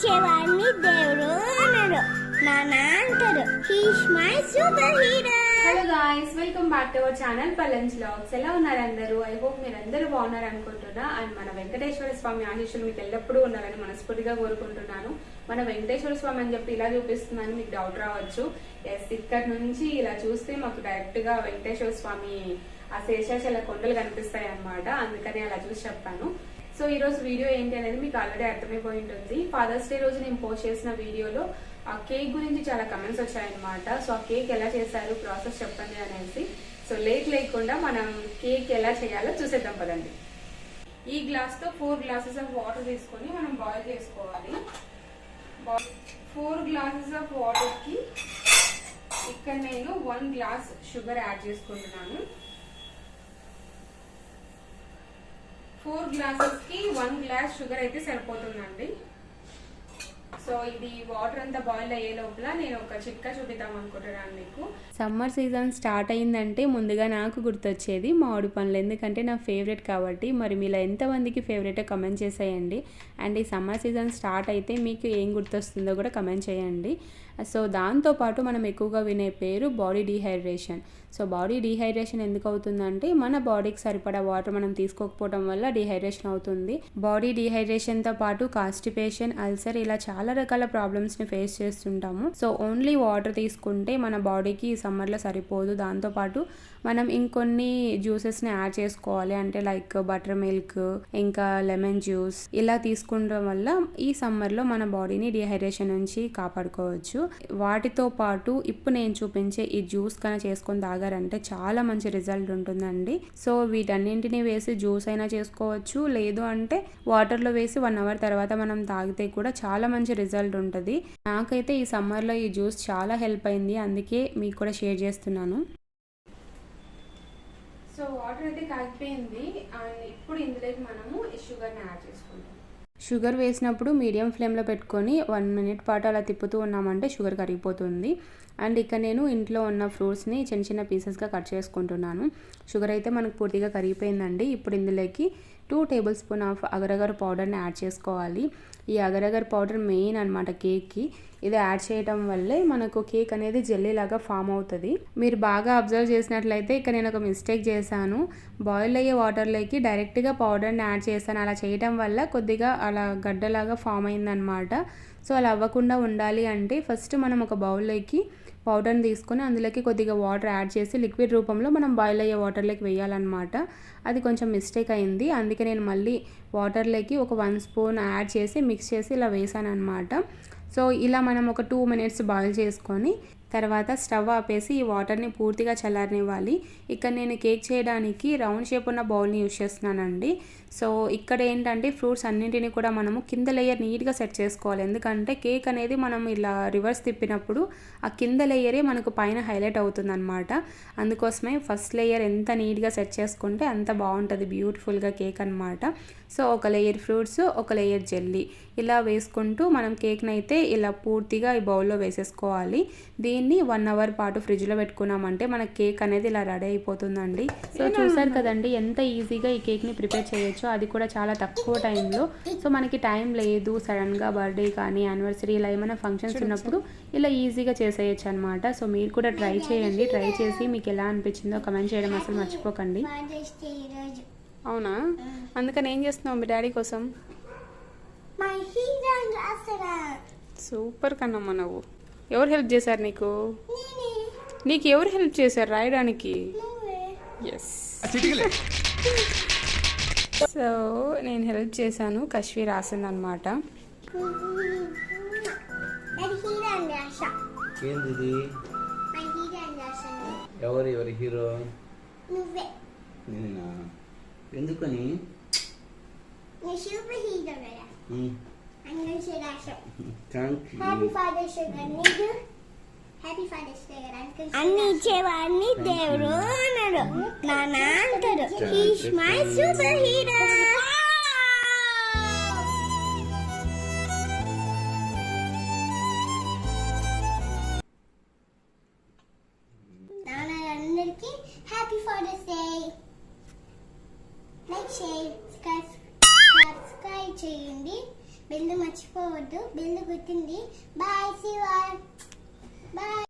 పిలిచేవాడిని దేవుడు అన్నాడు నాన్న అంటాడు he's my super hero hello guys welcome back to our channel పల్లెన్స్ vlogs ఎలా ఉన్నారు అందరూ? ఐ హోప్ మీరు అందరూ బాగున్నారు అనుకుంటున్నా. అండ్ మన వెంకటేశ్వర స్వామి ఆశీస్సులు మీకు ఎల్లప్పుడూ ఉండాలని మనస్ఫూర్తిగా కోరుకుంటున్నాను. మన వెంకటేశ్వర స్వామి అని చెప్పి ఇలా చూపిస్తుందని మీకు డౌట్ రావచ్చు. ఎస్ ఇక్కడ నుంచి ఇలా చూస్తే మాకు డైరెక్ట్గా వెంకటేశ్వర స్వామి ఆ శేషాచల కొండలు కనిపిస్తాయి అన్నమాట అందుకని అలా చూసి చెప్పాను. సో ఈ రోజు వీడియో ఏంటి అనేది మీకు ఆల్రెడీ అర్థమైపోయి ఉంటుంది ఫాదర్స్ డే రోజు నేను పోస్ట్ చేసిన వీడియోలో ఆ కేక్ గురించి చాలా కమెంట్స్ వచ్చాయన్నమాట. సో ఆ కేక్ ఎలా చేశారు ప్రాసెస్ చెప్పండి అనేసి. సో లేట్ లేకుండా మనం కేక్ ఎలా చేయాలో చూసేద్దాం పదండి. ఈ గ్లాస్తో ఫోర్ గ్లాసెస్ ఆఫ్ వాటర్ తీసుకొని మనం బాయిల్ చేసుకోవాలి. ఫోర్ గ్లాసెస్ ఆఫ్ వాటర్కి ఇక్కడ నేను వన్ గ్లాస్ షుగర్ యాడ్ చేసుకుంటున్నాను. ఫోర్ గ్లాసెస్కి వన్ గ్లాస్ షుగర్ అయితే సరిపోతుందండి. సో ఇది వాటర్ అంతా బాయిల్ అయ్యే లోపల నేను ఒక చిట్కా చూపిద్దాం అనుకుంటున్నాను మీకు. సమ్మర్ సీజన్ స్టార్ట్ అయిందంటే ముందుగా నాకు గుర్తొచ్చేది మామిడి పండ్లు ఎందుకంటే నా ఫేవరెట్ కాబట్టి. మరి మీలో ఎంతమందికి ఫేవరెట్ కమెంట్ చేసేయండి. అండ్ ఈ సమ్మర్ సీజన్ స్టార్ట్ అయితే మీకు ఏం గుర్తొస్తుందో కూడా కమెంట్ చేయండి. సో దాంతోపాటు మనం ఎక్కువగా వినే పేరు body dehydration. So body dehydration ఎందుకు అవుతుందంటే మన బాడీకి సరిపడా వాటర్ మనం తీసుకోకపోవడం వల్ల డీహైడ్రేషన్ అవుతుంది. బాడీ డీహైడ్రేషన్తో పాటు కాస్టిపేషన్ అల్సర్ ఇలా చాలా రకాల ప్రాబ్లమ్స్ని ఫేస్ చేస్తుంటాము. సో ఓన్లీ వాటర్ తీసుకుంటే మన బాడీకి సమ్మర్లో సరిపోదు. దాంతోపాటు మనం ఇంకొన్ని జ్యూసెస్ని యాడ్ చేసుకోవాలి. అంటే లైక్ బటర్ మిల్క్ ఇంకా లెమన్ జ్యూస్ ఇలా తీసుకుంటం వల్ల ఈ సమ్మర్లో మన బాడీని డిహైడ్రేషన్ నుంచి కాపాడుకోవచ్చు. వాటితో పాటు ఇప్పుడు నేను చూపించే ఈ జ్యూస్ కన్నా చేసుకొని తాగారంటే చాలా మంచి రిజల్ట్ ఉంటుందండి. సో వీటన్నింటినీ వేసి జ్యూస్ అయినా చేసుకోవచ్చు. లేదు అంటే వాటర్లో వేసి వన్ అవర్ తర్వాత మనం తాగితే కూడా చాలా మంచి రిజల్ట్ ఉంటుంది. నాకైతే ఈ సమ్మర్లో ఈ జ్యూస్ చాలా హెల్ప్ అయింది. అందుకే మీకు కూడా షేర్ చేస్తున్నాను. సో వాటర్ అయితే కాగిపోయింది అండ్ ఇప్పుడు ఇందులోకి మనము ఈ షుగర్ని యాడ్ చేసుకుంటాం షుగర్ వేసినప్పుడు మీడియం ఫ్లేమ్లో పెట్టుకొని వన్ మినిట్ పాటు అలా తిప్పుతూ ఉన్నామంటే షుగర్ కరిగిపోతుంది. అండ్ ఇక్కడ నేను ఇంట్లో ఉన్న ఫ్రూట్స్ని చిన్న చిన్న పీసెస్గా కట్ చేసుకుంటున్నాను. షుగర్ అయితే మనకు పూర్తిగా కరిగిపోయిందండి. ఇప్పుడు ఇందులోకి two table spoon of agar agar పౌడర్ని యాడ్ చేసుకోవాలి. ఈ అగరగర్ పౌడర్ మెయిన్ అనమాట కేక్కి. ఇది యాడ్ చేయడం వల్లే మనకు కేక్ అనేది జెల్లీ లాగా ఫామ్ అవుతుంది. మీరు బాగా అబ్జర్వ్ చేసినట్లయితే ఇక్కడ నేను ఒక మిస్టేక్ చేశాను. బాయిల్ అయ్యే వాటర్లోకి డైరెక్ట్గా పౌడర్ని యాడ్ చేశాను. అలా చేయడం వల్ల కొద్దిగా అలా గడ్డలాగా ఫామ్ అయిందనమాట సో అలా అవ్వకుండా ఉండాలి అంటే ఫస్ట్ మనం ఒక బౌల్లోకి పౌడర్ని తీసుకొని అందులోకి కొద్దిగా వాటర్ యాడ్ చేసి లిక్విడ్ రూపంలో మనం బాయిల్ అయ్యే వాటర్లోకి వేయాలన్నమాట. అది కొంచెం మిస్టేక్ అయింది. అందుకే నేను మళ్ళీ వాటర్లోకి ఒక వన్ స్పూన్ యాడ్ చేసి మిక్స్ చేసి ఇలా వేసాను అనమాట సో ఇలా మనం ఒక టూ మినిట్స్ బాయిల్ చేసుకొని తర్వాత స్టవ్ ఆపేసి ఈ వాటర్ని పూర్తిగా చల్లారనివ్వాలి. ఇక్కడ నేను కేక్ చేయడానికి రౌండ్ షేప్ ఉన్న బౌల్ని యూస్ చేస్తున్నానండి. సో ఇక్కడ ఏంటంటే ఫ్రూట్స్ అన్నింటినీ కూడా మనము కింద లేయర్ నీట్గా సెట్ చేసుకోవాలి. ఎందుకంటే కేక్ అనేది మనం ఇలా రివర్స్ తిప్పినప్పుడు ఆ కింద లేయరే మనకు పైన హైలైట్ అవుతుంది అనమాట అందుకోసమే ఫస్ట్ లేయర్ ఎంత నీట్గా సెట్ చేసుకుంటే అంత బాగుంటుంది బ్యూటిఫుల్గా కేక్ అనమాట సో ఒక లేయర్ ఫ్రూట్స్ ఒక లేయర్ జెల్లీ. ఇలా వేసుకుంటూ మనం కేక్ని అయితే ఇలా పూర్తిగా ఈ బౌల్లో వేసేసుకోవాలి. దీన్ని వన్ అవర్ పాటు ఫ్రిడ్జ్లో పెట్టుకున్నామంటే మన కేక్ అనేది ఇలా రెడీ అయిపోతుందండి. సో చూసారు కదండి ఎంత ఈజీగా ఈ కేక్ని ప్రిపేర్ చేయొచ్చో అది కూడా చాలా తక్కువ టైంలో. సో మనకి టైం లేదు సడన్గా బర్త్డే కానీ యానివర్సరీ ఇలా ఏమైనా ఫంక్షన్స్ ఉన్నప్పుడు ఇలా ఈజీగా చేసేయచ్చు అనమాట సో మీరు కూడా ట్రై చేయండి ట్రై చేసి మీకు ఎలా అనిపించిందో కమెంట్ చేయడం అసలు మర్చిపోకండి. అవునా? అందుకని ఏం చేస్తున్నావు మీ డాడీ కోసం? సూపర్ కన్నమ్మ నువ్వు. ఎవరు హెల్ప్ చేశారు నీకు? నీకు ఎవరు హెల్ప్ చేశారు రాయడానికి? నువ్వే. ఎస్ సో నేను హెల్ప్ చేశాను కశ్వి రాసిందనమాట అది హీరో అని రాసా ఏంది మై హీరో అని రాసాను ఎవరు ఎవరి హీరో? నువ్వే నేనా ఎందుకని నీ సూపర్ హీరో కదా అందుకే రాసా థ్యాంక్ హ్యాపీ ఫాదర్స్ డే కదా నీకు హ్యాపీ ఫాదర్స్ డే అన్ని ఇచ్చేవాడిని దేవుడు అన్నాడు నాన్న అంటాడు he's my super hero happy father's day like share subscribe చేయండి. బిల్లు మర్చిపోవద్దు. బిల్లు గుర్తుంది. Bye see bye.